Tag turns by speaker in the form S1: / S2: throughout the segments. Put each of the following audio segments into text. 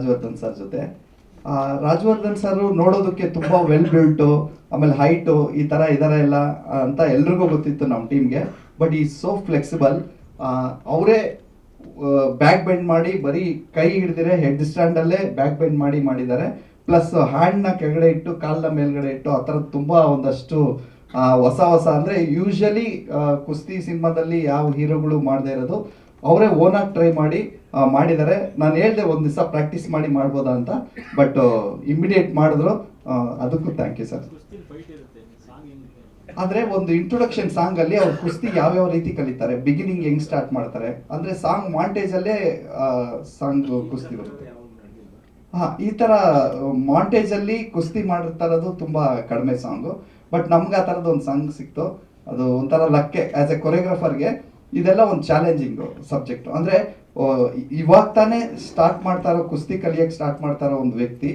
S1: Rajyavardhan sir ಜೊತೆ. Rajyavardhan sir ನೋಡೋದಕ್ಕೆ ತುಂಬಾ ವೆಲ್ ಬಿಲ್ಟು ಆಮೇಲೆ ಹೈಟು ಈ ತರ ಇದಾರೆ ಎಲ್ಲ ಅಂತ ಎಲ್ರಿಗೂ ಗೊತ್ತಿತ್ತು ನಮ್ಮ ಟೀಮ್ಗೆ ಬಟ್ ಈ ಸೋ ಫ್ಲೆಕ್ಸಿಬಲ್ ಅವರೇ ಬ್ಯಾಕ್ ಬೆಂಡ್ ಮಾಡಿ ಬರೀ ಕೈ ಹಿಡಿದಿರೆ ಹೆಡ್ ಸ್ಟ್ಯಾಂಡ್ ಅಲ್ಲೇ ಬ್ಯಾಕ್ ಬೆಂಡ್ ಮಾಡಿ ಮಾಡಿದ್ದಾರೆ. ಪ್ಲಸ್ ಹ್ಯಾಂಡ್ನ ಕೆಳಗಡೆ ಇಟ್ಟು, ಕಾಲ್ನ ಮೇಲ್ಗಡೆ ಇಟ್ಟು, ಆ ಥರದ್ದು ತುಂಬಾ ಒಂದಷ್ಟು ಹೊಸ ಹೊಸ ಅಂದ್ರೆ ಯೂಶಲಿ ಕುಸ್ತಿ ಸಿನಿಮಾದಲ್ಲಿ ಯಾವ ಹೀರೋಗಳು ಮಾಡದೇ ಇರೋದು. ಅವರೇ ಓನಾಗಿ ಟ್ರೈ ಮಾಡಿ ಮಾಡಿದ್ದಾರೆ. ನಾನು ಹೇಳ್ದೆ ಒಂದು ದಿವಸ ಪ್ರಾಕ್ಟೀಸ್ ಮಾಡಿ ಮಾಡ್ಬೋದಾ ಅಂತ ಬಟ್ ಇಮಿಡಿಯೇಟ್ ಮಾಡಿದ್ರು ಅದಕ್ಕೂ ಥ್ಯಾಂಕ್ ಯು ಸರ್ ಆದರೆ ಒಂದು ಇಂಟ್ರೊಡಕ್ಷನ್ ಸಾಂಗ್ ಅಲ್ಲಿ ಅವ್ರು ಕುಸ್ತಿ ಯಾವ್ಯಾವ ರೀತಿ ಕಲಿತಾರೆ ಬಿಗಿನಿಂಗ್ ಹೆಂಗ್ ಸ್ಟಾರ್ಟ್ ಮಾಡ್ತಾರೆ, ಅಂದ್ರೆ ಸಾಂಗ್ ಮಾಂಟೇಜ್ ಅಲ್ಲೇ ಸಾಂಗ್ ಕುಸ್ತಿ ಬರುತ್ತೆ. ಹಾ, ಈ ತರ ಮಾಂಟೇಜ್ ಅಲ್ಲಿ ಕುಸ್ತಿ ಮಾಡಿರ್ತಾ ಇರೋದು ತುಂಬಾ ಕಡಿಮೆ ಸಾಂಗು ಬಟ್ ನಮ್ಗೆ ಆ ಥರದ್ದು ಒಂದು ಸಾಂಗ್ ಸಿಕ್ತು. ಅದು ಒಂಥರ ಲಕ್ಕೆ ಆಸ್ ಎ ಕೊರಿಯೋಗ್ರಾಫರ್ಗೆ ಇದೆಲ್ಲ ಒಂದು ಚಾಲೆಂಜಿಂಗ್ ಸಬ್ಜೆಕ್ಟ್ ಅಂದ್ರೆ ಇವಾಗ ತಾನೇ ಸ್ಟಾರ್ಟ್ ಮಾಡ್ತಾ ಇರೋ ಕುಸ್ತಿ ಕಲಿಯಕ್ಕೆ ಸ್ಟಾರ್ಟ್ ಮಾಡ್ತಾ ಇರೋ ಒಂದು ವ್ಯಕ್ತಿ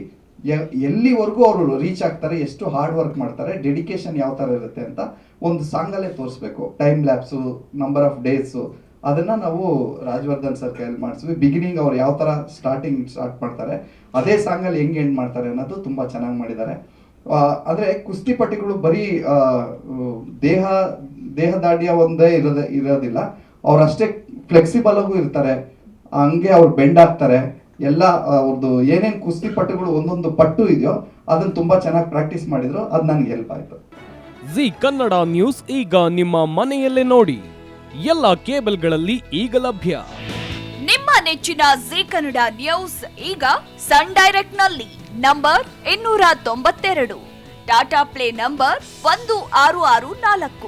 S1: ಎಲ್ಲಿವರೆಗೂ ಅವರು ರೀಚ್ ಆಗ್ತಾರೆ, ಎಷ್ಟು ಹಾರ್ಡ್ ವರ್ಕ್ ಮಾಡ್ತಾರೆ ಡೆಡಿಕೇಶನ್ ಯಾವ ತರ ಇರುತ್ತೆ ಅಂತ ಒಂದು ಸಾಂಗಲ್ಲೇ ತೋರಿಸ್ಬೇಕು. Time lapse number of days ಅದನ್ನ ನಾವು ರಾಜವರ್ಧನ್ ಸರ್ ಕೈಯಲ್ಲಿ ಮಾಡಿಸ್ವಿ ಬಿಗಿನಿಂಗ್ ಅವ್ರು ಯಾವ ತರ ಸ್ಟಾರ್ಟಿಂಗ್ ಸ್ಟಾರ್ಟ್ ಮಾಡ್ತಾರೆ, ಅದೇ ಸಾಂಗಲ್ಲಿ ಹೆಂಗೆ ಎಂಡ್ ಮಾಡ್ತಾರೆ ಅನ್ನೋದು ತುಂಬಾ ಚೆನ್ನಾಗಿ ಮಾಡಿದ್ದಾರೆ. ಅಂದರೆ ಕುಸ್ತಿಪಟಿಗಳು ಬರೀ ದೇಹ ದೇಹದಾಢ್ಯ ಒಂದೇ ಇರೋದ ಇರೋದಿಲ್ಲ. ಅವ್ರಷ್ಟೇ ಫ್ಲೆಕ್ಸಿಬಲ್ ಆಗೂ ಇರ್ತಾರೆ. ಹಂಗೆ ಅವ್ರು ಬೆಂಡ್ ಆಗ್ತಾರೆ. ಎಲ್ಲ ಅವ್ರದ್ದು ಏನೇನ್ ಕುಸ್ತಿಪಟುಗಳು ಒಂದೊಂದು ಪಟ್ಟು ಇದೆಯೋ ಅದನ್ನ ತುಂಬಾ ಚೆನ್ನಾಗಿ ಪ್ರಾಕ್ಟೀಸ್ ಮಾಡಿದ್ರು. ಅದು ನನಗೆ ಹೆಲ್ಪ್ ಆಯ್ತು.
S2: ಜಿ ಕನ್ನಡ ನ್ಯೂಸ್ ಈಗ ನಿಮ್ಮ ಮನೆಯಲ್ಲೇ ನೋಡಿ. ಎಲ್ಲ ಕೇಬಲ್ಗಳಲ್ಲಿ ಈಗ ಲಭ್ಯ.
S3: ನಿಮ್ಮ ನೆಚ್ಚಿನ ಜಿ ಕನ್ನಡ ನ್ಯೂಸ್ ಈಗ ಸನ್ ಡೈರೆಕ್ಟ್ನಲ್ಲಿ ನಂಬರ್ ಇನ್ನೂರ ತೊಂಬತ್ತೆರಡು. ಟಾಟಾ ಪ್ಲೇ ನಂಬರ್ ಒಂದು ಆರು ಆರು ನಾಲ್ಕು.